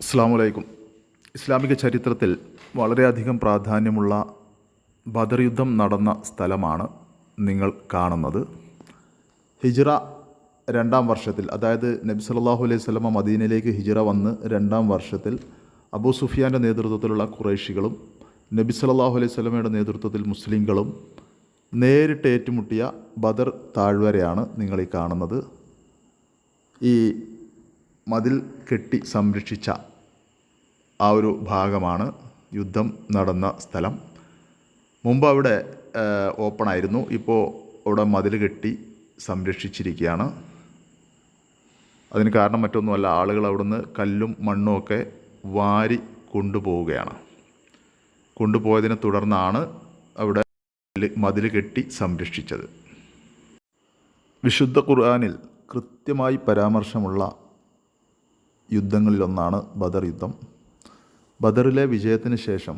അസ്സാമലൈക്കും ഇസ്ലാമിക ചരിത്രത്തിൽ വളരെയധികം പ്രാധാന്യമുള്ള ബദർ യുദ്ധം നടന്ന സ്ഥലമാണ് നിങ്ങൾ കാണുന്നത്. ഹിജ്റ രണ്ടാം വർഷത്തിൽ അതായത് നബി സല്ലല്ലാഹു അലൈഹി സ്വലമ മദീനയിലേക്ക് ഹിജ്റ വന്ന് രണ്ടാം വർഷത്തിൽ അബൂ സുഫിയാന്റെ നേതൃത്വത്തിലുള്ള കുറേശികളും നബി സല്ലല്ലാഹു അലൈഹി സ്വലമയുടെ നേതൃത്വത്തിൽ മുസ്ലിങ്ങളും നേരിട്ട് ഏറ്റുമുട്ടിയ ബദർ താഴ്വരയാണ് നിങ്ങൾ ഈ കാണുന്നത്. ഈ മതിൽ കെട്ടി സംരക്ഷിച്ച ആ ഒരു ഭാഗമാണ് യുദ്ധം നടന്ന സ്ഥലം. മുമ്പ് അവിടെ ഓപ്പൺ ആയിരുന്നു. ഇപ്പോൾ അവിടെ മതിൽ കെട്ടി സംരക്ഷിച്ചിരിക്കുകയാണ്. അതിന് കാരണം മറ്റൊന്നുമല്ല ആളുകൾ അവിടുന്ന് കല്ലും മണ്ണും ഒക്കെ വാരി കൊണ്ടുപോവുകയാണ്. കൊണ്ടുപോയതിനെ തുടർന്നാണ് അവിടെ മതിൽ കെട്ടി സംരക്ഷിച്ചത്. വിശുദ്ധ ഖുർആാനിൽ കൃത്യമായി പരാമർശമുള്ള യുദ്ധങ്ങളിലൊന്നാണ് ബദർ യുദ്ധം. ബദറിലെ വിജയത്തിന് ശേഷം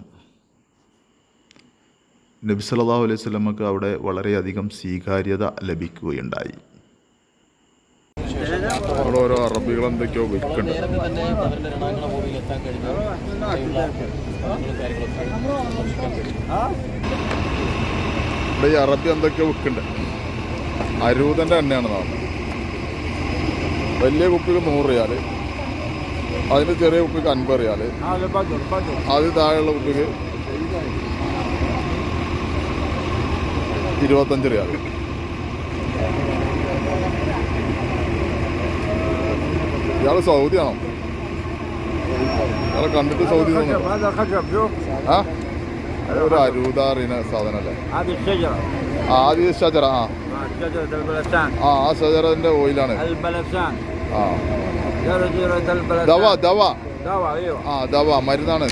നബി സല്ലല്ലാഹു അലൈഹി സ്വലമക്ക് അവിടെ വളരെയധികം സ്വീകാര്യത ലഭിക്കുകയുണ്ടായി. ഓരോ അറബികൾ എന്തൊക്കെയോ ഇവിടെ ഈ അറബി എന്തൊക്കെയോ വിൽക്കുന്നുണ്ട് അരൂതന്റെ എണ്ണയാണ് നാളെ വലിയ കുപ്പിക്ക് നൂറ് റിയാൽ. അതിന് ചെറിയ കുപ്പിക്ക് അൻപത് റിയാൽ അത് താഴെയുള്ള കുപ്പിക്ക് ഇരുപത്തഞ്ച് റിയാൽ ഇയാൾ സൗദിയാണോ? ഇയാളെ കണ്ടിട്ട് സൗദി ആ ഒരു അരൂതാറിന സാധനമല്ലേ? ആദ്യ ഷജറ ആ. ആ ഷജറിന്റെ ഓയിലാണ്. ആ. ദവ ദവ. ആ ദവ മരുന്നാണ്.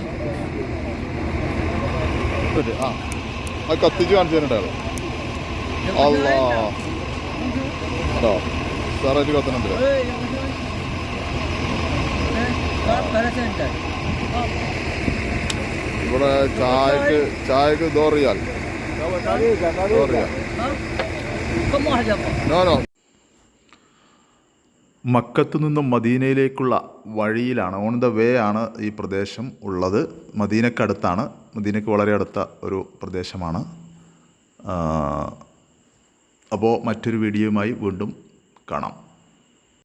ആ. കത്തിച്ച് കാണിച്ചു തരണ്ടാൾ അല്ലാ കത്തണുണ്ട്. ഇവിടെ ചായക്ക് ചായക്ക് ദോറിയാൽ ദോറിയാൽ നോ നോ. മക്കത്തു നിന്നും മദീനയിലേക്കുള്ള വഴിയിലാണ്. ഓൺ ദ വേ ആണ് ഈ പ്രദേശം ഉള്ളത്. മദീനക്കടുത്താണ്. മദീനയ്ക്ക് വളരെ അടുത്ത ഒരു പ്രദേശമാണ്. അപ്പോൾ മറ്റൊരു വീഡിയോയുമായി വീണ്ടും കാണാം.